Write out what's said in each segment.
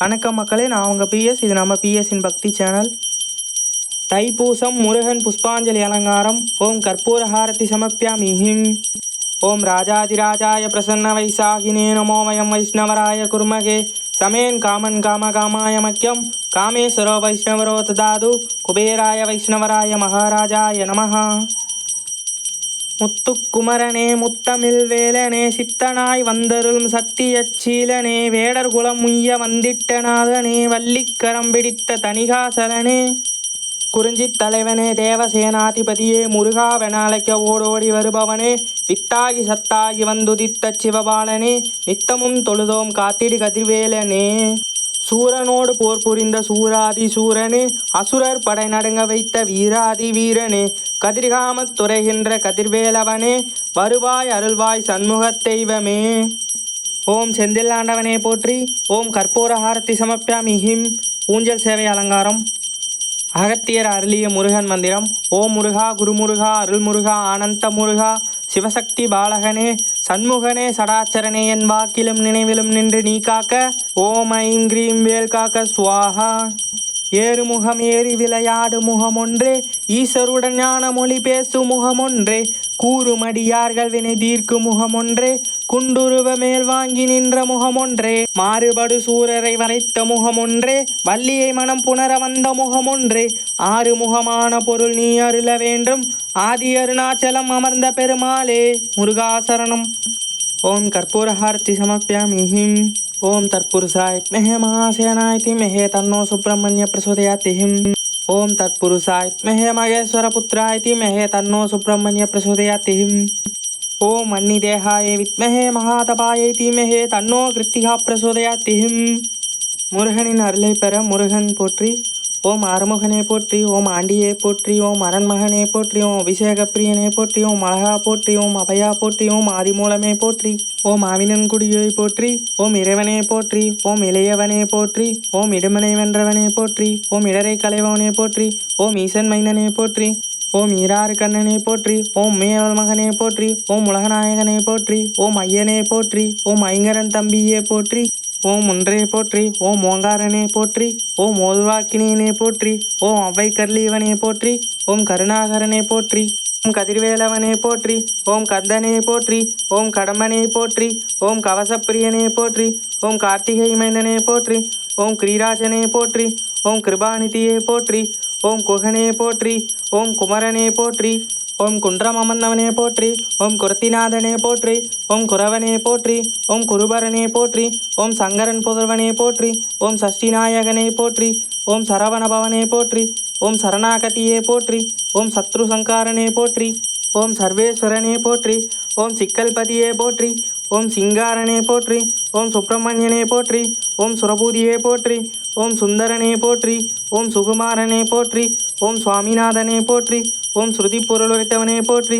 வணக்கம் மக்களே நான் உங்கள் பிஎஸ் இது நம்ம பிஎஸ்இன் பக்தி சேனல். தைப்பூசம் முருகன் புஷ்பாஞ்சலி அலங்காரம். ஓம் கற்பூரஹாரதி சமப்பியாமிஹிம் ஓம் ராஜாதிராஜாய பிரசன்ன வைசாகினே நமோ வயம் வைஷ்ணவராய குர்மகே. சமேன் காமன் காம காமாய மக்கியம். காமேஸ்வரோ வைஷ்ணவரோ ததாது. குபேராய வைஷ்ணவராய மகாராஜாய நமஹா. முத்துக்குமரனே முத்தமிழ் வேலனே சித்தனாய் வந்தருளும் சத்தியச்சீலனே வேடர் குலம் உய்ய வந்திட்ட நாதனே வள்ளிக்கரம் பிடித்த தணிகாசலனே. குறிஞ்சித் தலைவனே தேவசேனாதிபதியே முருகாவென அழைக்க ஓடோடி வருபவனே வித்தாகி சத்தாகி வந்துதித்த சிவபாலனே நித்தமும் தொழுதோம் காத்திடு கதிர்வேலனே. சூரனோடு போர் புரிந்த சூராதி சூரனே அசுரர் படை நடுங்க வைத்த வீராதி வீரனே கதிர்காமத் துறைகின்ற கதிர்வேலவனே வருவாய் அருள்வாய் சண்முகத் தெய்வமே. ஓம் செந்தில்லாண்டவனே போற்றி ஓம் கற்பூரஹாரத்தி சமப்பியாமி ஹிம் ஊஞ்சல் சேவை அலங்காரம். அகத்தியர் அருளிய முருகன் மந்திரம் ஓம் முருகா குருமுருகா அருள்முருகா ஆனந்த முருகா சிவசக்தி பாலகனே சண்முகனே சடாச்சரனே என் வாக்கிலும் நினைவிலும் நின்று நீ காக்க ஓம் ஐம் கிரீம் வேல் காக்க சுவாஹா ஏறுமுகம் ஏறி விளையாடு முகமொன்றே ஈஸ்வருடன் ஞான மொழி பேசு முகமொன்றே கூறுமடியார்கள் வினை தீர்க்கும் முகமொன்றே குண்டுருவ மேல் வாங்கி நின்ற முகமொன்றே மாறுபடு சூரரை வரைத்த முகமொன்றே வள்ளியை மனம் புணர வந்த முகமொன்றே ஆறு முகமான பொருள் நீ அருள வேண்டும் ஆதி அருணாச்சலம் அமர்ந்த பெருமாளே முருகாசரணம். ஓம் கற்பூரஹார்த்தி சமர்ப்பியாமிஹிம் ஓம் தற்புருஷாய் மெஹே மகாசேனாய் திமெஹே தன்னோ சுப்பிரமணிய பிரசோதயாத்திஹிம் ஓம் தற்புருஷாய் மெஹே மகேஸ்வர புத்திராய் திமெஹே தன்னோ சுப்பிரமணிய பிரசோதயாத்தி ஹிம் ஓம் அன்னிதேகாய வித்மஹே மகாதபாயை தீமஹே தன்னோ கிருத்திகா பிரசோதயாத்தி ஹிம் முருகனின் அருளை பெற முருகன் போற்றி ஓம் ஆறுமுகனே போற்றி ஓம் ஆண்டியே போற்றி ஓம் அரண்மகனே போற்றி ஓம் அபிஷேக பிரியனே போற்றி ஓம் அழகா போற்றி ஓம் அபயா போற்றி ஓம் ஆதிமூலமே போற்றி ஓம் ஆவினன்குடியை போற்றி ஓம் இறைவனே போற்றி ஓம் இளையவனே போற்றி ஓம் இடுமனை வென்றவனே போற்றி ஓம் இடரை கலைவனே போற்றி ஓம் ஈசன் மைந்தனே போற்றி ஓம் ஈராறு கண்ணனே போற்றி ஓம் மேவல் மகனே போற்றி ஓம் உலகநாயகனே போற்றி ஓம் ஐயனே போற்றி ஓம் ஐங்கரன் தம்பியே போற்றி ஓம் ஒன்றே போற்றி ஓம் ஓங்காரனே போற்றி ஓம் ஓதுவாக்கினே போற்றி ஓம் அவ்வை கர்லீவனே போற்றி ஓம் கருணாகரனே போற்றி ஓம் கதிர்வேலவனே போற்றி ஓம் கந்தனே போற்றி ஓம் கடம்பனே போற்றி ஓம் கவசப்பிரியனே போற்றி ஓம் கார்த்திகை மைந்தனே போற்றி ஓம் கிரீராஜனே போற்றி ஓம் கிருபாநிதியே போற்றி ஓம் குகனே போற்றி ஓம் குமரனே போற்றி ஓம் குன்றம் போற்றி ஓம் குரத்திநாதனே போற்றி ஓம் குரவனே போற்றி ஓம் குருபரனே போற்றி ஓம் சங்கரன் புதல்வனே போற்றி ஓம் சஷ்டிநாயகனே போற்றி ஓம் சரவணபவனே போற்றி ஓம் சரணாகதியே போற்றி ஓம் சத்ரு சங்காரனே போற்றி ஓம் சர்வேஸ்வரனே போற்றி ஓம் சிக்கல்பதியே போற்றி ஓம் சிங்காரனே போற்றி ஓம் சுப்பிரமணியனே போற்றி ஓம் சுரபூதியே போற்றி ஓம் சுந்தரனே போற்றி ஓம் சுகுமாரனே போற்றி ஓம் சுவாமிநாதனே போற்றி ஓம் ஸ்ருதி பொருளுரைத்தவனே போற்றி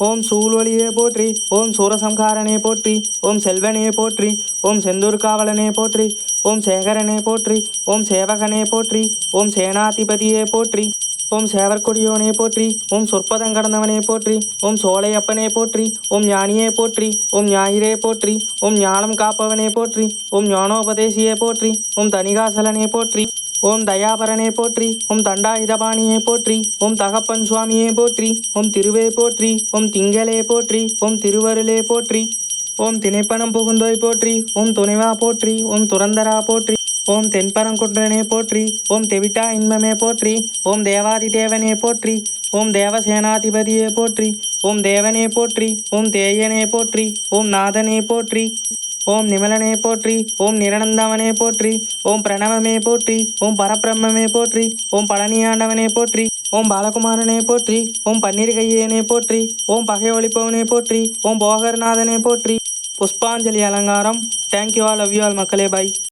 ஓம் சூழ்வழியே போற்றி ஓம் சூரசம்ஹாரனே போற்றி ஓம் செல்வனே போற்றி ஓம் செந்தூர் காவலனே போற்றி ஓம் சேகரனே போற்றி ஓம் சேவகனே போற்றி ஓம் சேனாதிபதியே போற்றி ஓம் சேவற்கொடியோனே போற்றி ஓம் சொற்பதம் கடந்தவனே போற்றி ஓம் சோலையப்பனே போற்றி ஓம் ஞானியே போற்றி ஓம் ஞாயிறே போற்றி ஓம் ஞானம் காப்பவனே போற்றி ஓம் ஞானோபதேசியே போற்றி ஓம் தனிகாசலனே போற்றி ஓம் தயாபரனே போற்றி ஓம் தண்டாயுதபாணியே போற்றி ஓம் தகப்பன் சுவாமியே போற்றி ஓம் திருவே போற்றி ஓம் திங்களே போற்றி ஓம் திருவருளே போற்றி ஓம் திணைப்பணம் புகுந்தோய் போற்றி ஓம் துணைவா போற்றி ஓம் துரந்தரா போற்றி ஓம் தென்பரங்குன்றனே போற்றி ஓம் தெவிட்டா இன்பமே போற்றி ஓம் தேவாதி தேவனே போற்றி ஓம் தேவசேனாதிபதியே போற்றி ஓம் தேவனே போற்றி ஓம் தேயனே போற்றி ஓம் நாதனே போற்றி ஓம் நிமலனே போற்றி ஓம் நிரனந்தவனே போற்றி ஓம் பிரணவமே போற்றி ஓம் பரபிரம்மே போற்றி ஓம் பழனியாண்டவனே போற்றி ஓம் பாலகுமாரனே போற்றி ஓம் பன்னீர்கையேனே போற்றி ஓம் பகை ஒழிப்பவனே போற்றி ஓம் போகர்நாதனே போற்றி. புஷ்பாஞ்சலி அலங்காரம். Thank you all love you all மக்களே பாய்